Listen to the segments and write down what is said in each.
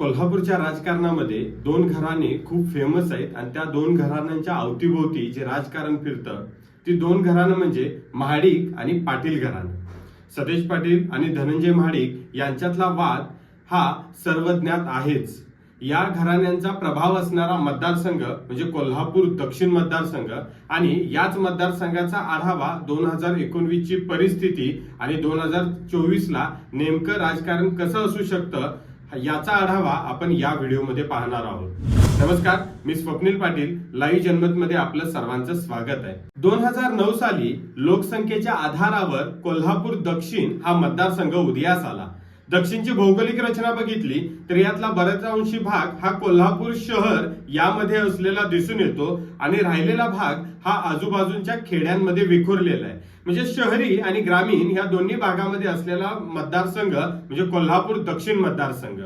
कोल्हापूरच्या राजकारणामध्ये दोन घराणे खूप फेमस आहेत आणि त्या दोन घराण्यांच्या अवतीभोवती जे राजकारण फिरतं ती दोन घराणं म्हणजे महाडिक आणि पाटील घराणं. सतेज पाटील आणि धनंजय महाडिक यांच्यातला वाद हा सर्वज्ञात आहेच. या घराण्यांचा प्रभाव असणारा मतदारसंघ म्हणजे कोल्हापूर दक्षिण मतदारसंघ आणि याच मतदारसंघाचा आढावा दोन हजार एकोणवीस ची परिस्थिती आणि दोन हजार चोवीसला नेमकं राजकारण कसं असू शकतं याचा आढावा आपण या व्हिडिओमध्ये पाहणार आहोत. नमस्कार मी स्वप्नील पाटील लाईव्ह जन्मत मध्ये आपलं सर्वांचं स्वागत आहे. दोन हजार नऊ साली लोकसंख्येच्या आधारावर कोल्हापूर दक्षिण हा मतदारसंघ उदयास आला. दक्षिणची भौगोलिक रचना बघितली तर यातला बऱ्याच अंशी भाग हा कोल्हापूर शहर यामध्ये असलेला दिसून येतो आणि राहिलेला भाग हा आजूबाजूच्या खेड्यांमध्ये विखुरलेला आहे. म्हणजे शहरी आणि ग्रामीण या दोन्ही भागामध्ये असलेला मतदारसंघ म्हणजे कोल्हापूर दक्षिण मतदारसंघ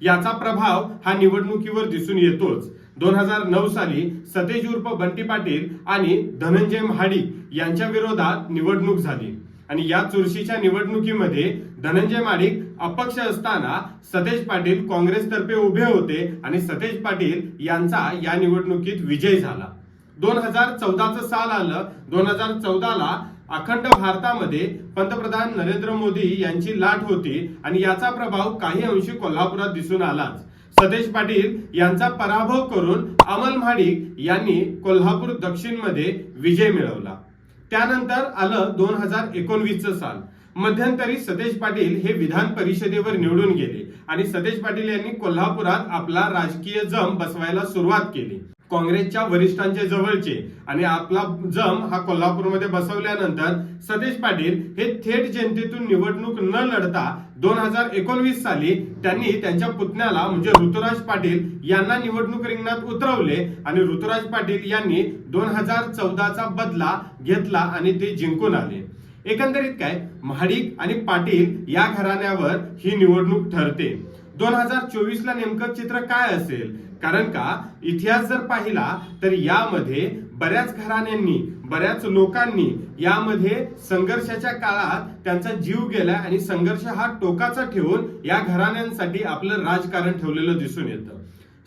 याचा प्रभाव हा निवडणुकीवर दिसून येतोच. दोन हजार नऊ साली सतेज उर्फ बंटी पाटील आणि धनंजय महाडिक यांच्या विरोधात निवडणूक झाली. आणि या चुरशीच्या निवडणुकीमध्ये धनंजय माडिक अपक्ष असताना सतेज पाटील काँग्रेसतर्फे उभे होते आणि सतेज पाटील यांचा या निवडणुकीत विजय झाला. दोन हजार चौदाचं साल आलं. दोन हजार चौदाला अखंड भारतामध्ये पंतप्रधान नरेंद्र मोदी यांची लाट होती आणि याचा प्रभाव काही अंशी कोल्हापुरात दिसून आलाच. सतेज पाटील यांचा पराभव करून अमल महाडिक यांनी कोल्हापूर दक्षिणमध्ये विजय मिळवला. त्यानंतर आलं दोन हजार एकोणवीसचं साल. मध्यंतरी सतेज पाटील हे विधान परिषदेवर निवडून गेले आणि सतेज पाटील यांनी कोल्हापुरात आपला राजकीय जम बसवायला सुरुवात केली. काँग्रेसच्या वरिष्ठांचे जवळचे. आणि आपला जम हा कोल्हापूरमध्ये बसवल्यानंतर सतीश पाटील हे थेट जनतेतून निवडणूक न लढता दोन हजार एकोणवीस साली त्यांनी त्यांच्या पुतण्याला म्हणजे ऋतुराज पाटील यांना निवडणूक रिंगणात उतरवले आणि ऋतुराज पाटील यांनी दोन हजार चौदाचा बदला घेतला आणि ते जिंकून आले. एकंदरीत काय? महाडिक आणि पाटील या घराण्यावर ही निवडणूक ठरते. दोन हजार चोवीस ला नेमकं चित्र काय असेल? कारण का? इतिहास जर पाहिला तर यामध्ये बऱ्याच घराण्यांनी बऱ्याच लोकांनी यामध्ये संघर्षाच्या काळात त्यांचा जीव गेला आणि संघर्ष हा टोकाचा ठेवून या घराण्यांसाठी आपलं राजकारण ठेवलेलं दिसून येतं.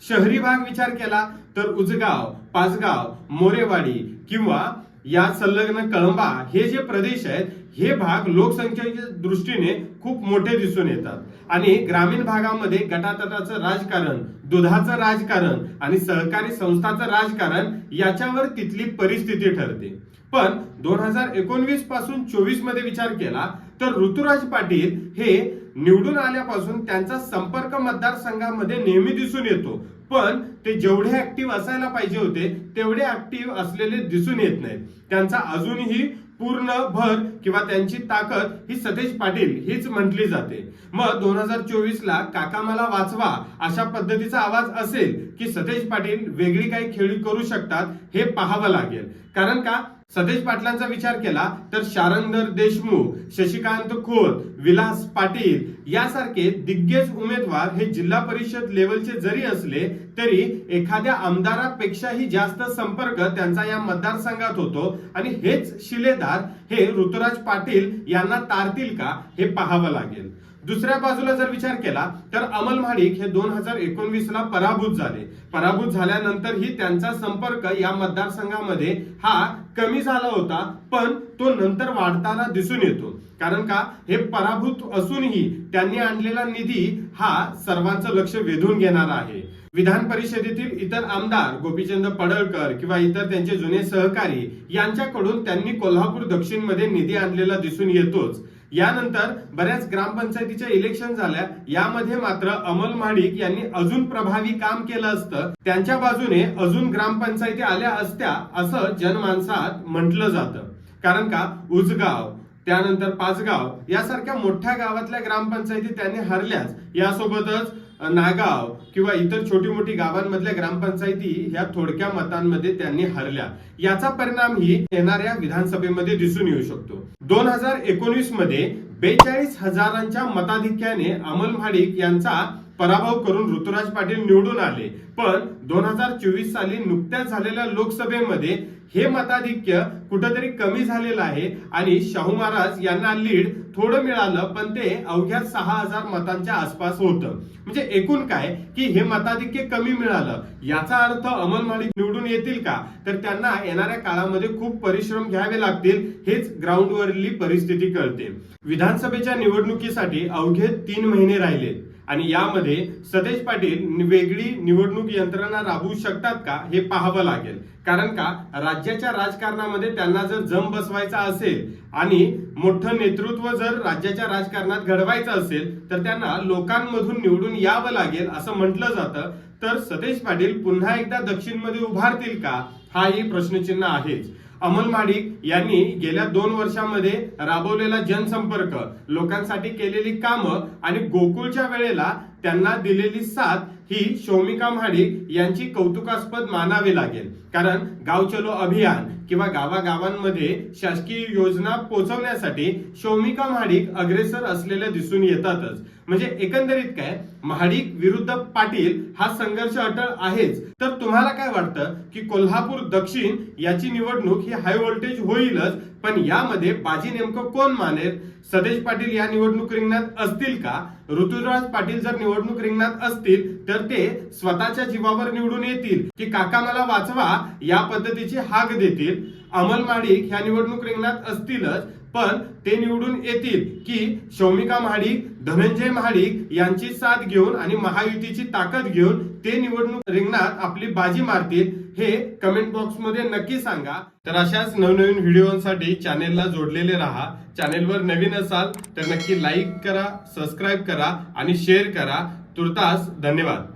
शहरी भाग विचार केला तर उजगाव पाचगाव मोरेवाडी किंवा या संलग्न कळंबा हे जे प्रदेश आहेत हे भाग लोकसंख्येच्या दृष्टीने खूप मोठे दिसून येतात. आणि ग्रामीण भागामध्ये गटातटाचं राजकारण दुधाचं राजकारण आणि सहकारी संस्थाचं राजकारण याच्यावर तिथली परिस्थिती ठरते. पण दोन हजार एकोणवीसपासून चोवीसमध्ये विचार केला तर ऋतुराज पाटील हे निवडून आल्यापासून त्यांचा संपर्क मतदारसंघामध्ये नेहमी दिसून येतो. पण ते जेवढे ऍक्टिव्ह असायला पाहिजे होते तेवढे ऍक्टिव्ह असलेले दिसून येत नाहीत. त्यांचा अजूनही पूर्ण भर किंवा त्यांची ताकद ही सतेज पाटील हीच म्हटली जाते. मग दोन हजार चोवीस ला काका मला वाचवा अशा पद्धतीचा आवाज असेल की सतेज पाटील वेगळी काही खेळी करू शकतात हे पाहावं लागेल. कारण का? सतेज पाटलांचा विचार केला तर शारंगर देशमुख शशिकांत खोत विलास पाटील यासारखे दिग्गज उमेदवार हे जिल्हा परिषद लेवलचे जरी असले तरी एखाद्या आमदारापेक्षाही जास्त संपर्क त्यांचा या मतदारसंघात होतो. आणि हेच शिलेदार हे ऋतुराज पाटील यांना तारतील का हे पाहावं लागेल. दुसऱ्या बाजूला जर विचार केला तर अमल महाडिक हे दोन हजार एकोणवीस ला पराभूत झाले. पराभूत झाल्यानंतरही त्यांचा संपर्क या मतदारसंघामध्ये हा कमी झाला होता पण तो नंतर वाढताना दिसून येतो. कारण का? हे पराभूत असूनही त्यांनी आणलेला निधी हा सर्वांचं लक्ष वेधून घेणारा आहे. विधान परिषदेतील इतर आमदार गोपीचंद पडळकर किंवा इतर त्यांचे जुने सहकारी यांच्याकडून त्यांनी कोल्हापूर दक्षिणमध्ये निधी आणलेला दिसून येतोच. यानंतर बऱ्याच ग्रामपंचायतीच्या इलेक्शन झाल्या. यामध्ये मात्र अमल महाडिक यांनी अजून प्रभावी काम केलं असतं. त्यांच्या बाजूने अजून ग्रामपंचायती आल्या असत्या असं जनमानसात म्हटलं जातं. कारण का? उजगाव. त्यानंतर पाचगाव. यासारख्या मोठ्या गावातल्या ग्रामपंचायती त्यांनी हरल्याच. यासोबतच नागाव किंवा इतर छोटी मोठी गावांमधल्या ग्रामपंचायती ह्या थोडक्या मतांमध्ये त्यांनी हरल्या. याचा परिणाम ही येणाऱ्या विधानसभेमध्ये दिसून येऊ शकतो. दोन हजार एकोणीसमध्ये बेचाळीस हजारांच्या मताधिक्याने अमल महाडिक यांचा पराभव करून ऋतुराज पाटील निवडून आले. पण दोन हजार चोवीस साली नुकत्याच झालेल्या लोकसभेमध्ये हे मताधिक्य कुठंतरी कमी झालेलं आहे आणि शाहू महाराज यांना लीड थोडं मिळालं पण ते अवघ्या सहा हजार मतांच्या आसपास होतं. म्हणजे एकूण काय? की हे मताधिक्य कमी मिळालं. याचा अर्थ अमल माळी निवडून येतील का? तर त्यांना येणाऱ्या काळामध्ये खूप परिश्रम घ्यावे लागतील हेच ग्राउंडवरली परिस्थिती कळते. विधानसभेच्या निवडणुकीसाठी अवघे तीन महिने राहिले. आणि यामध्ये सतेज पाटील वेगळी निवडणूक यंत्रणा राबवू शकतात का हे पाहावं लागेल. कारण का? राज्याच्या राजकारणामध्ये त्यांना जर जम बसवायचा असेल आणि मोठं नेतृत्व जर राज्याच्या राजकारणात घडवायचं असेल तर त्यांना लोकांमधून निवडून यावं लागेल असं म्हटलं जातं. तर सतेज पाटील पुन्हा एकदा दक्षिणमध्ये उभारतील का? हाही प्रश्नचिन्ह आहेच. अमल माडिक यांनी गेल्या दोन वर्षामध्ये राबवलेला जनसंपर्क लोकांसाठी केलेली कामं आणि गोकुळच्या वेळेला त्यांना दिलेली साथ ही शौमिका महाडिक यांची कौतुकास्पद मानावी लागेल. कारण गाव चलो अभियान किंवा गावागावांमध्ये शासकीय योजना पोहोचवण्यासाठी शौमिका महाडिक अग्रेसर असलेल्या दिसून येतातच. म्हणजे एकंदरीत काय? महाडिक विरुद्ध पाटील हा संघर्ष अटळ आहेच. तर तुम्हाला काय वाटतं की कोल्हापूर दक्षिण याची निवडणूक ही हाय व्होल्टेज होईलच पण यामध्ये बाजी नेमकं कोण मानेल? सदेश पाटील या निवडणूक रिंगणात असतील का? ऋतुराज पाटील जर निवडणूक रिंगणात असतील तर ते स्वतःच्या जीवावर निवडून येतील. की काका मला वाचवा या पद्धतीची हाक देतील. अमल माडिक ह्या निवडणूक रिंगणात असतीलच पण ते निवडून येतील. की शौमिका महाडिक धनंजय महाडिक यांची साथ घेऊन आणि महायुतीची ताकद घेऊन ते निवडणूक रिंगणात आपली बाजी मारतील हे कमेंट बॉक्समध्ये नक्की सांगा. तर अशाच नवनवीन व्हिडिओसाठी चॅनेलला जोडलेले राहा. चॅनेलवर नवीन असाल तर नक्की लाईक करा सबस्क्राईब करा आणि शेअर करा. तुर्तास धन्यवाद.